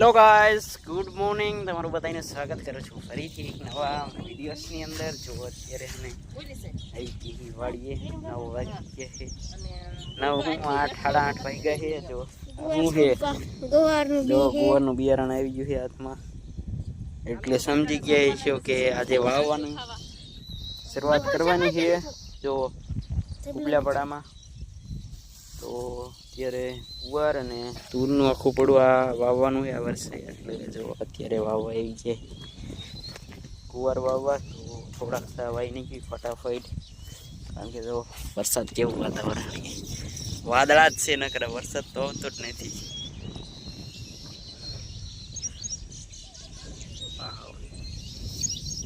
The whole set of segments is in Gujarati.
હેલો ગાઈસ ગુડ મોર્નિંગ તમારું બધાને સ્વાગત કરું છું ફરીથી એક નવા વિડીયોસની અંદર. જો અત્યારે અમે આવી ગઈ વાળીએ. નવ વાગી છે. નવ આઠ, સાડા આઠ વાગી ગયા છે. જો હું છે. જો ગુવારનું બિયારણ આવી ગયું છે હાથમાં. એટલે સમજી ગયા છો કે આજે વાવવાની શરૂઆત કરવાની છે. જો ઉપલાપડામાં તો અત્યારે ગુવાર અને તૂરનું આખું પડું આ વાવવાનું હોય આ વર્ષે. એટલે જો અત્યારે વાવવા આવી છે. ગુવાર વાવવા, તો થોડાક વાઈ નાખી ફટાફટ. કારણ કે જો વરસાદ કેવું વાતાવરણ વાદળા જ છે નકર, વરસાદ તો આવતો જ નથી.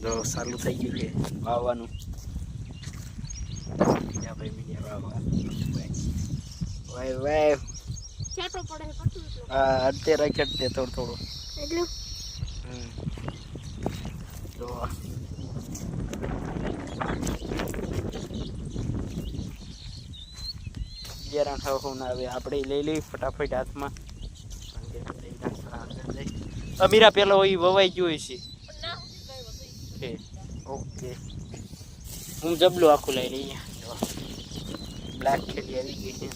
જો સારું થઈ ગયું છે વાવવાનું. મીડિયા ભાઈ મીડિયા વાવવા વાય વાય. છેટો પડે પટલું હા અત્યારે રાખે તે થોડું થોડું. એટલું. તો હવે હું ના આવે આપણે લઈ લઈ ફટાફટ હાથમાં. અમીરા પેલો ઈ વવાઈ ગયો છે છે ઓકે. હું જબલું આખું લઈ લઈએ. બ્લેક ખેડી આવી ગઈ છે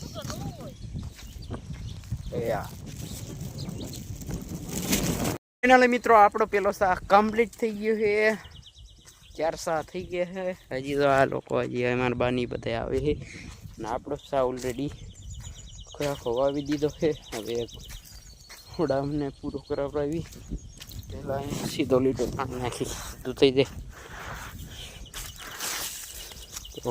ફાઇનલી મિત્રો આપણો પેલો શાહ કમ્પ્લીટ થઈ ગયો છે. ચાર સા થઈ ગયા છે. હજી તો આ લોકો હજી અમારા બાની બધા આવે છે. અને આપણો સા ઓલરેડી આખો ખોવાવી દીધો છે. હવે થોડામને પૂરો કરાવડાવી. પહેલાં અહીંયા સીધો લીટો નાખી. બધું થઈ જાય. તો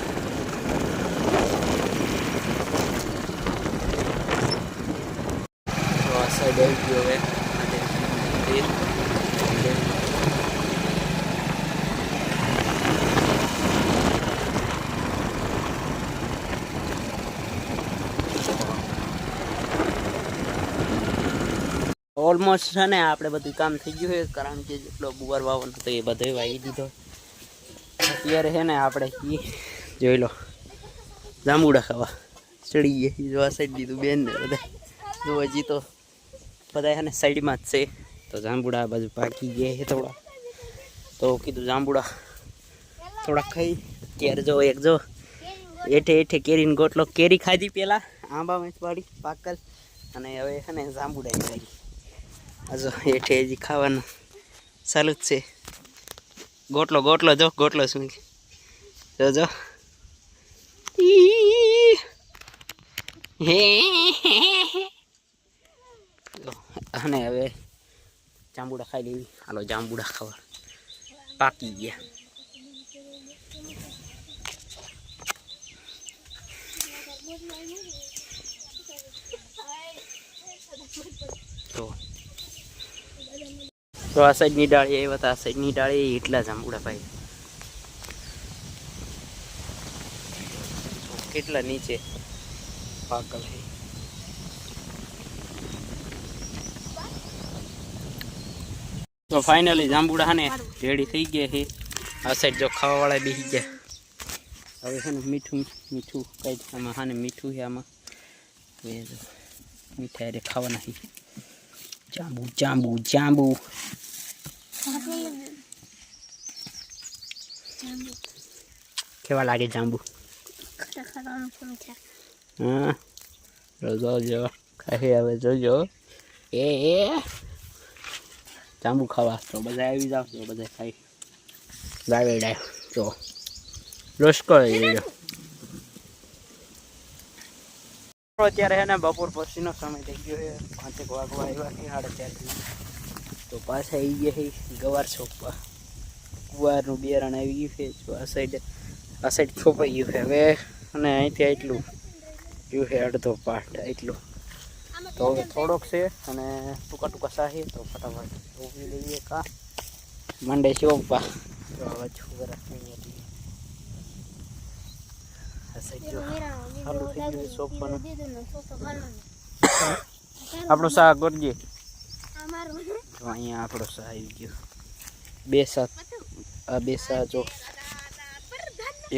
સાઈડ આવી ગયો ઓલમોસ્ટ છે ને, આપણે બધું કામ થઈ ગયું છે, કારણ કે જેટલો બુવાર વાવવાનો હતો એ બધો વાવી દીધો. અત્યારે છે ને, આપણે એ જોઈ લો, જાંબુડા ખાવા ચડી ગયા જોવા સાઈડ દીધું બેન ને બધા જોવા હજી તો બધા એને સાઈડમાં જ છે. તો જાંબુડા બાજુ પાકી ગયા છે થોડા. તો કીધું જાંબુડા થોડા ખાઈ. ત્યારે જો એક જો એઠે એઠે કેરીનો ગોટલો કેરી ખાધી પહેલાં આંબા મેચવાડી પાકલ. અને હવે છે ને જાંબુડા લાગી હજુ એઠે હજી ખાવાનું ચાલુ જ છે. ગોટલો ગોટલો જો, ગોટલો શું જો જો. હે. અને હવે જાંબુડા ખાઈ લેવી. હાલો, જાંબુડા ખાવા. પાકી ગયા. તો તો આ સાઈડની ડાળી આવ્યા હતા, આ સાઈડની ડાળી એટલા જાંબુડા ભાઈ. કેટલા નીચે? પાકલ છે તો ફાઇનલી જાંબુડા ને રેડી થઈ ગયા છે. આ સાઈડ જો ખાવાવાળા બેસી ગયા. હવે છે ને મીઠું મીઠું કંઈક આમાં હા ને મીઠું છે આમાં. મીઠાઈ મીઠા રે ખાવાના છે. જાંબુ જાંબુ જાંબુ. કેવા લાગે જાંબુ? હા. હા જોજો ખાઈ હવે જોજો. એ. જાંબુ ખાવા. તો બધા આવી જાવ તો બધા ખાઈ. લાવે ડાય જો. રસકો અત્યારે છે ને બપોર પછીનો સમય થઈ ગયો છે પાંચેક વાગવા આવ્યા છે સાડા ચાર તો પાછા આવી ગયા છે ગવાર છોપવા ગુવારનું બિયારણ આવી ગયું છે જો આ સાઈડ આ સાઈડ છોપાઈ ગયું છે. હવે અને અહીંથી એટલું ગયું છે અડધો પાટ એટલું તો થોડોક છે અને ટૂંકા ટૂંકા સાહી તો ફટાફટ ઊભી લઈએ કા. મંડે શોપા તો હવે છોકરા જો આપણો શાક કરજે તો અહીંયા આપણો શાહ આવી ગયો. બે સાત આ બે સા જો.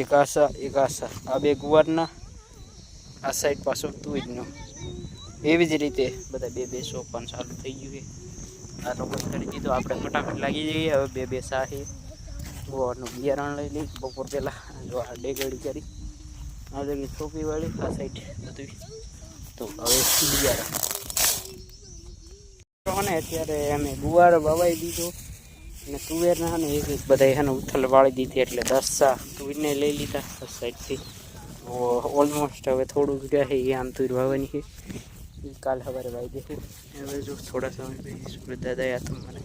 એક આશા એક આશા આ બે ગુવારના. આ સાઈડ પાછો તુજનો એવી જ રીતે બધા બે બે સોપાન ચાલુ થઈ ગયું છે. આ લોકો કરી દીધું. આપણે ફટાફટ લાગી જઈએ. હવે બે બે સાહી ગુવારનું બિયારણ લઈ લઈ. બપોર પહેલાં જો આ ડેગડી કરી. આ જગ્યાએ સોપી વાળી, આ સાઈડ બધું તો હવે બિયારણ. ને અત્યારે અમે ગુવાર વવાઈ દીધો. અને તુવેરના ને એક એક બધા એને ઉથલ વાળી દીધી. એટલે દસ સા તુરને લઈ લીધા. આ સાઈડથી ઓલમોસ્ટ હવે થોડું રહે એ આમ તુર વાવવાની છે. એ કાલ સવારે વાઈ દેશું હવે જો થોડા સમય પછી સુરત દાદા યાદ મને.